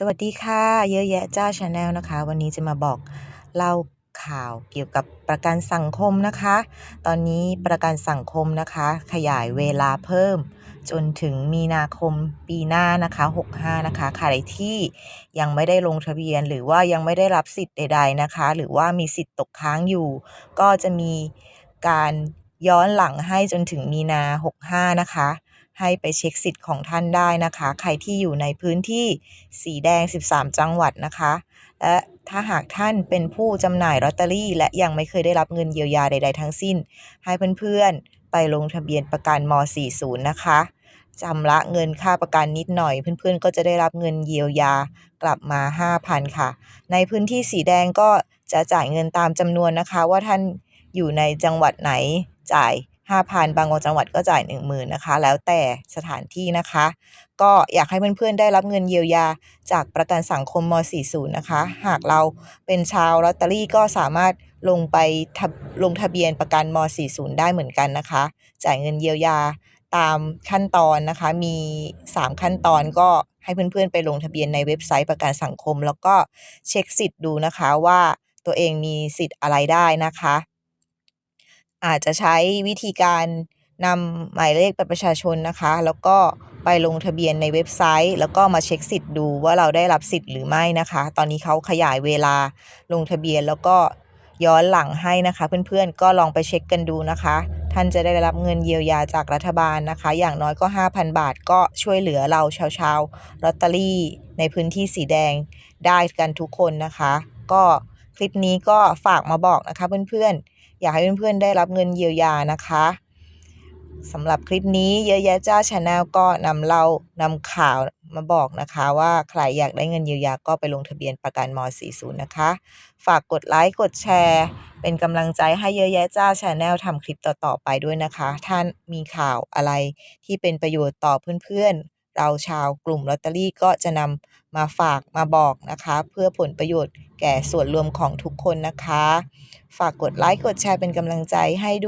สวัสดีค่ะ เยอะแยะจ้าชาแนลนะคะ วันนี้จะมาบอกเล่าข่าวเกี่ยวกับประกันสังคมนะคะ ตอนนี้ประกันสังคมนะคะ ขยายเวลาเพิ่ม จนถึงมีนาคมปีหน้านะคะ 65 นะคะใครที่ยังไม่ได้ลงทะเบียน หรือว่ายังไม่ได้รับสิทธิ์ใด ๆนะคะ หรือว่ามีสิทธิ์ตกค้างอยู่ ก็จะมีการย้อนหลังให้จนถึงมีนา 65 นะคะ ให้ไปเช็คสิทธิ์ของท่านได้นะคะ ใครที่อยู่ในพื้นที่สีแดง 13 จังหวัดนะคะ และถ้าหากท่านเป็นผู้จำหน่ายลอตเตอรี่ และยังไม่เคยได้รับเงินเยียวยาใด ๆ ทั้งสิ้น ให้เพื่อนๆ ไปลงทะเบียนประกันม 40 นะคะชำระเงินค่าประกันนิดหน่อย เพื่อนๆ ก็จะได้รับเงินเยียวยากลับมา 5,000 ค่ะ ในพื้นที่สีแดงก็จะจ่ายเงินตามจำนวนนะคะ ว่าท่านอยู่ในจังหวัดไหนจ่าย 5,000 บางจังหวัดก็จ่าย 10,000นะคะ แล้วแต่สถานที่นะคะ ก็อยากให้เพื่อนๆ ได้รับเงินเยียวยา จากประกันสังคมม 40 นะคะ หากเราเป็นชาวลอตเตอรี่ก็สามารถลงไปลงทะเบียนประกันม 40 ได้เหมือนกันนะคะ จ่ายเงินเยียวยาตามขั้นตอนนะคะ มี 3 ขั้นตอนก็ให้เพื่อนๆ ไปลงทะเบียนในเว็บไซต์ประกันสังคม แล้วก็เช็คสิทธิ์ดูนะคะว่าตัวเองมีสิทธิ์อะไรได้นะคะ อาจจะใช้วิธีการนำหมายเลขบัตรประชาชนนะคะ แล้วก็ไปลงทะเบียนในเว็บไซต์ แล้วก็มาเช็คสิทธิ์ดูว่าเราได้รับสิทธิ์หรือไม่นะคะ ตอนนี้เขาขยายเวลาลงทะเบียนแล้วก็ย้อนหลังให้นะคะ เพื่อนๆก็ลองไปเช็คกันดูนะคะ ท่านจะได้รับเงินเยียวยาจากรัฐบาลนะคะ อย่างน้อยก็ 5,000 บาทก็ช่วยเหลือเราชาวชาวลอตเตอรี่ ในพื้นที่สีแดงได้กันทุกคนนะคะ ก็คลิปนี้ก็ฝากมาบอกนะคะเพื่อนๆ อยากให้เพื่อนๆได้รับเงินเยียวยานะคะสำหรับคลิปนี้เยอะแยะจ้าชาแนลก็นำเล่านำข่าวมาบอกนะคะ ว่าใครอยากได้เงินเยียวยาก็ไปลงทะเบียนประกันม 40 นะคะ ฝากกดไลค์กดแชร์ เป็นกำลังใจให้เยอะแยะจ้าชาแนลทำคลิปต่อๆไปด้วยนะคะ ท่านมีข่าวอะไรที่เป็นประโยชน์ต่อเพื่อนๆ เราชาวกลุ่มลอตเตอรี่ก็จะนำมาฝากมาบอกนะคะ เพื่อผลประโยชน์แก่ส่วนรวมของทุกคนนะคะ ฝากกดไลค์กดแชร์เป็นกำลังใจให้ด้วย